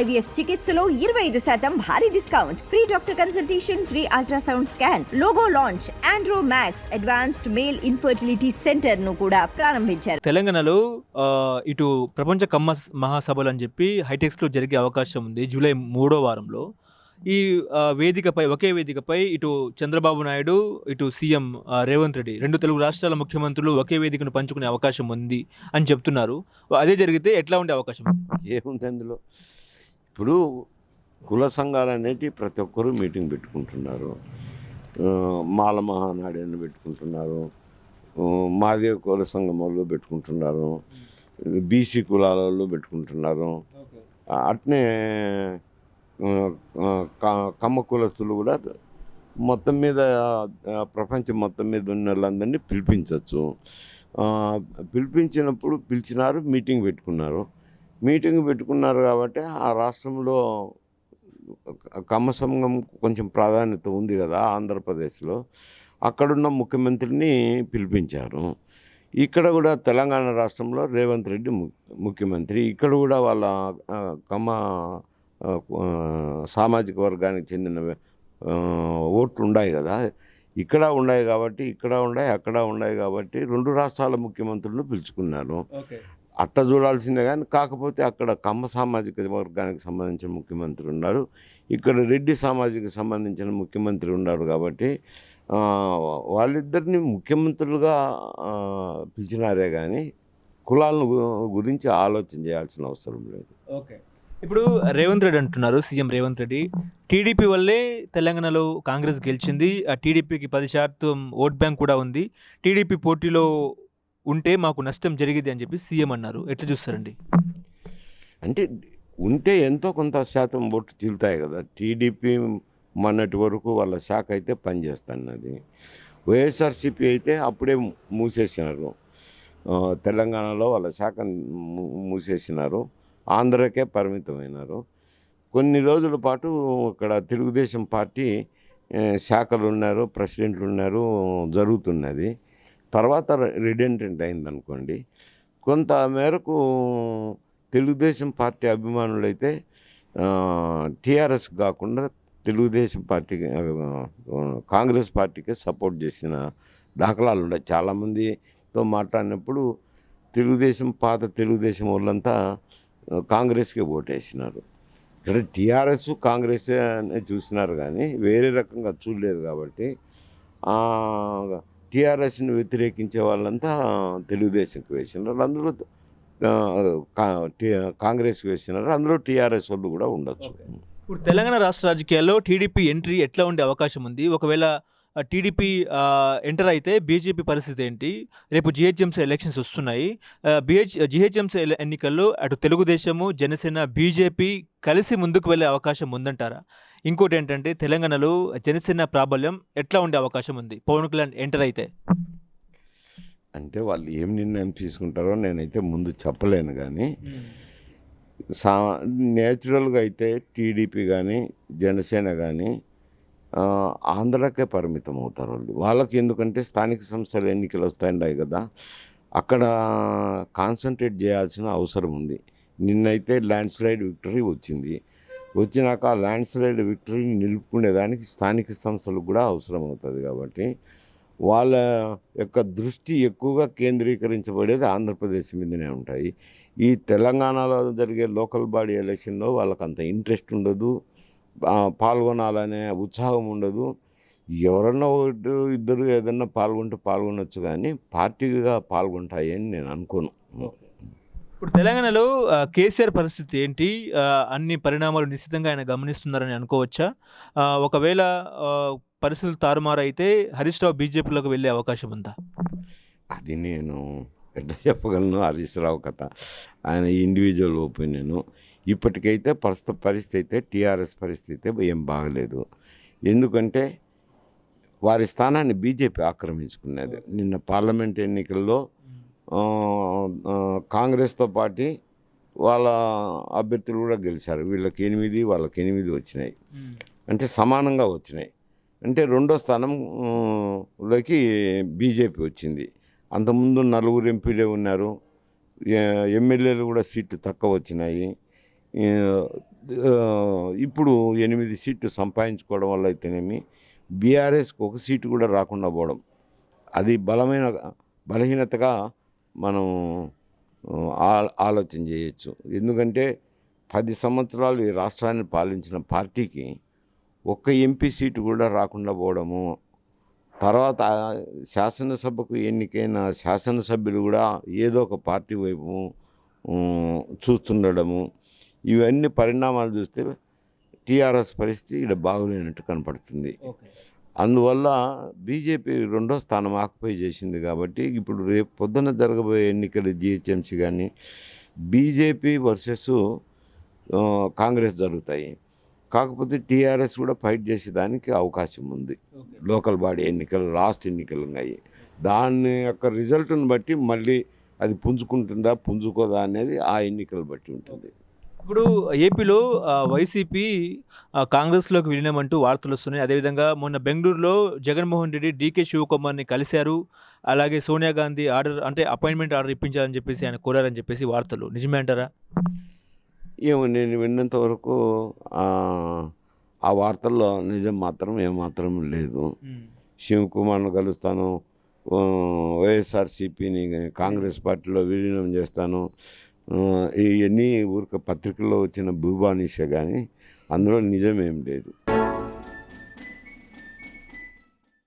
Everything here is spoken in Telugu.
ఐవీఎఫ్ చికిత్సలో ఇరవై ఐదు శాతం భారీ discount. Free doctor consultation free ultrasound scan logo launch Andro Max advanced male infertility సెంటర్ను కూడా ప్రారంభించారు. తెలంగాణలో ఇటు ప్రపంచ కమ్మ మహాసభలు అని చెప్పి హైటెక్స్లో జరిగే అవకాశం ఉంది. జూలై మూడో వారంలో ఈ వేదికపై ఒకే వేదికపై ఇటు చంద్రబాబు నాయుడు ఇటు సీఎం రేవంత్ రెడ్డి రెండు తెలుగు రాష్ట్రాల ముఖ్యమంత్రులు ఒకే వేదికను పంచుకునే అవకాశం ఉంది అని చెప్తున్నారు. అదే జరిగితే ఎట్లా ఉండే అవకాశం? ఉంది ఏముంది అందులో? ఇప్పుడు కుల సంఘాలు ప్రతి ఒక్కరూ మీటింగ్ పెట్టుకుంటున్నారు. మాల మహానాడు అని పెట్టుకుంటున్నారు మాదేవ కుల సంఘం వాళ్ళు పెట్టుకుంటున్నారు. బీసీ కులాల వాళ్ళు పెట్టుకుంటున్నారు. అట్నే కమ్మ కులస్తులు కూడా మొత్తం మీద ప్రపంచం మొత్తం మీద ఉన్న వాళ్ళందరినీ పిలిపించవచ్చు పిలిపించినప్పుడు పిలిచినారు మీటింగ్ పెట్టుకున్నారు. మీటింగ్ పెట్టుకున్నారు కాబట్టి ఆ రాష్ట్రంలో కమ్మ సంఘం కొంచెం ప్రాధాన్యత ఉంది కదా ఆంధ్రప్రదేశ్లో. అక్కడున్న ముఖ్యమంత్రిని పిలిపించారు. ఇక్కడ కూడా తెలంగాణ రాష్ట్రంలో రేవంత్ రెడ్డి ముఖ్యమంత్రి. ఇక్కడ కూడా వాళ్ళ కమ్మ సామాజిక వర్గానికి చెందిన ఓట్లు ఉన్నాయి కదా. ఇక్కడ ఉన్నాయి కాబట్టి ఇక్కడ ఉన్నాయి అక్కడ ఉన్నాయి కాబట్టి రెండు రాష్ట్రాల ముఖ్యమంత్రులను పిలుచుకున్నారు. అట్ట చూడాల్సిందే కానీ కాకపోతే అక్కడ కమ్మ సామాజిక వర్గానికి సంబంధించిన ముఖ్యమంత్రి ఉన్నారు. ఇక్కడ రెడ్డి సామాజిక సంబంధించిన ముఖ్యమంత్రి ఉన్నారు కాబట్టి వాళ్ళిద్దరిని ముఖ్యమంత్రులుగా పిలిచినారే కానీ కులాలను గురించి ఆలోచన చేయాల్సిన అవసరం లేదు. ఓకే. ఇప్పుడు రేవంత్ రెడ్డి అంటున్నారు సీఎం రేవంత్ రెడ్డి. టీడీపీ వల్లే తెలంగాణలో కాంగ్రెస్ గెలిచింది. ఆ టీడీపీకి పది శాతం ఓట్ బ్యాంక్ కూడా ఉంది. టీడీపీ పోటీలో ఉంటే మాకు నష్టం జరిగింది అని చెప్పి సీఎం అన్నారు. ఎట్లా చూస్తారండి? అంటే ఉంటే ఎంతో కొంత శాతం ఓట్లు చీలుతాయి కదా. టీడీపీ మొన్నటి వరకు వాళ్ళ శాఖ అయితే పనిచేస్తున్నది. వైఎస్ఆర్సీపీ అయితే అప్పుడే మూసేసినారు. తెలంగాణలో వాళ్ళ శాఖ మూసేసినారు. ఆంధ్రకే పరిమితమైనారు. కొన్ని రోజుల పాటు ఇక్కడ తెలుగుదేశం పార్టీ శాఖలు ఉన్నారు ప్రెసిడెంట్లు ఉన్నారు జరుగుతున్నది. తర్వాత రిడెంటెంట్ అయిందనుకోండి కొంత మేరకు తెలుగుదేశం పార్టీ అభిమానులైతే టీఆర్ఎస్ కాకుండా తెలుగుదేశం పార్టీకి కాంగ్రెస్ పార్టీకి సపోర్ట్ చేసిన దాఖలాలు ఉన్నాయి. చాలామందితో మాట్లాడినప్పుడు తెలుగుదేశం పాత తెలుగుదేశం వాళ్ళంతా కాంగ్రెస్కే ఓటేసినారు. ఇక్కడ టీఆర్ఎస్ కాంగ్రెస్ అనే చూసినారు కానీ వేరే రకంగా చూడలేదు కాబట్టి టీఆర్ఎస్ని వ్యతిరేకించే వాళ్ళంతా తెలుగుదేశంకి వేసినారు. అందులో కాంగ్రెస్కి వేసినారు. అందులో టీఆర్ఎస్ వాళ్ళు కూడా ఉండొచ్చు. ఇప్పుడు తెలంగాణ రాష్ట్ర రాజకీయాల్లో టీడీపీ ఎంట్రీ ఎట్లా ఉండే అవకాశం ఉంది? ఒకవేళ టీడీపీ ఎంటర్ అయితే బీజేపీ పరిస్థితి ఏంటి? రేపు జిహెచ్ఎంసీ ఎలక్షన్స్ వస్తున్నాయి. బిహెచ్ జిహెచ్ఎంసీ ఎన్నికల్లో అటు తెలుగుదేశము జనసేన బీజేపీ కలిసి ముందుకు వెళ్ళే అవకాశం ఉందంటారా? ఇంకోటి ఏంటంటే తెలంగాణలో జనసేన ప్రాబల్యం ఎట్లా ఉండే అవకాశం ఉంది? పవన్ కళ్యాణ్ ఎంటర్ అయితే. అంటే వాళ్ళు ఏం నిర్ణయం తీసుకుంటారో నేనైతే ముందు చెప్పలేను కానీ సా నేచురల్గా అయితే టీడీపీ కానీ జనసేన కానీ ఆంధ్రాకే పరిమితం అవుతారు వాళ్ళు. వాళ్ళకి ఎందుకంటే స్థానిక సంస్థల ఎన్నికలు వస్తాయి కదా. అక్కడ కాన్సన్ట్రేట్ చేయాల్సిన అవసరం ఉంది. నిన్నైతే ల్యాండ్ స్లైడ్ విక్టరీ వచ్చింది. వచ్చినాక ల్యాండ్ స్లైడ్ విక్టరీని నిలుపుకునేదానికి స్థానిక సంస్థలకు కూడా అవసరం అవుతుంది కాబట్టి వాళ్ళ యొక్క దృష్టి ఎక్కువగా కేంద్రీకరించబడేది ఆంధ్రప్రదేశ్ మీదనే ఉంటాయి. ఈ తెలంగాణలో జరిగే లోకల్ బాడీ ఎలక్షన్లో వాళ్ళకి అంత ఇంట్రెస్ట్ ఉండదు. పాల్గొనాలనే ఉత్సాహం ఉండదు. ఎవరన్నా ఒకటి ఇద్దరు ఏదన్నా పాల్గొంటే పాల్గొనొచ్చు కానీ పార్టీగా పాల్గొంటాయి అని నేను అనుకోను. ఇప్పుడు తెలంగాణలో కేసీఆర్ పరిస్థితి ఏంటి? అన్ని పరిణామాలు నిశ్చితంగా ఆయన గమనిస్తున్నారని అనుకోవచ్చా? ఒకవేళ పరిస్థితులు తారుమారు అయితే హరీష్ రావు బీజేపీలోకి వెళ్ళే అవకాశం ఉందా? అది నేను పెద్ద చెప్పగలను హరీష్ రావు కథ. ఆయన ఇండివిజువల్ ఒపీనియన్ ఇప్పటికైతే ప్రస్తుత పరిస్థితి అయితే టీఆర్ఎస్ పరిస్థితి అయితే ఏం బాగలేదు. ఎందుకంటే వారి స్థానాన్ని బీజేపీ ఆక్రమించుకున్నది. నిన్న పార్లమెంట్ ఎన్నికల్లో కాంగ్రెస్తో పాటు వాళ్ళ అభ్యర్థులు కూడా గెలిచారు. వీళ్ళకి ఎనిమిది వాళ్ళకి ఎనిమిది వచ్చినాయి. అంటే సమానంగా వచ్చినాయి. అంటే రెండో స్థానం ఆ, లోకి బీజేపీ వచ్చింది. అంతకుముందు నలుగురు ఎంపీలే ఉన్నారు. ఎమ్మెల్యేలు కూడా సీట్లు తక్కువ వచ్చినాయి. ఇప్పుడు ఎనిమిది సీట్లు సంపాదించుకోవడం వల్ల అయితేనేమి బీఆర్ఎస్కి ఒక సీటు కూడా రాకుండా పోవడం. అది బలమైన బలహీనతగా మనం ఆ, ఆలోచన చేయొచ్చు. ఎందుకంటే పది సంవత్సరాలు ఈ రాష్ట్రాన్ని పాలించిన పార్టీకి ఒక్క ఎంపీ సీటు కూడా రాకుండా పోవడము తర్వాత శాసనసభకు ఎన్నికైన శాసనసభ్యులు కూడా ఏదో ఒక పార్టీ వైపు చూస్తుండడము ఇవన్నీ పరిణామాలు చూస్తే టీఆర్ఎస్ పరిస్థితి ఇక్కడ బాగులేనట్టు కనపడుతుంది. అందువల్ల బీజేపీ రెండో స్థానం ఆక్యుపై చేసింది కాబట్టి ఇప్పుడు రేపు పొద్దున జరగబోయే ఎన్నికలు జిహెచ్ఎంసీ కానీ బీజేపీ వర్సెస్ కాంగ్రెస్ జరుగుతాయి. కాకపోతే టీఆర్ఎస్ కూడా ఫైట్ చేసేదానికి అవకాశం ఉంది. లోకల్ బాడీ ఎన్నికలు లాస్ట్ ఎన్నికలు ఉన్నాయి. దాని యొక్క రిజల్ట్ని బట్టి మళ్ళీ అది పుంజుకుంటుందా పుంజుకోదా అనేది ఆ ఎన్నికలు బట్టి ఉంటుంది. ఇప్పుడు ఏపీలో వైసీపీ కాంగ్రెస్లోకి విలీనమంటూ వార్తలు వస్తున్నాయి. అదేవిధంగా మొన్న బెంగళూరులో జగన్మోహన్ రెడ్డి డీకే శివకుమార్ని కలిశారు. అలాగే సోనియా గాంధీ ఆర్డర్ అంటే అపాయింట్మెంట్ ఆర్డర్ ఇప్పించాలని చెప్పేసి ఆయన కోరారని చెప్పేసి వార్తలు. నిజమే అంటారా? ఏమో నేను విన్నంత వరకు ఆ, వార్తల్లో నిజం మాత్రం ఏమాత్రం లేదు. శివకుమార్ను కలుస్తాను. వైఎస్ఆర్సీపీని కాంగ్రెస్ పార్టీలో విలీనం చేస్తాను. ఇవన్నీ ఊరిక పత్రికల్లో వచ్చిన భూభానిష కానీ అందులో నిజమేం లేదు.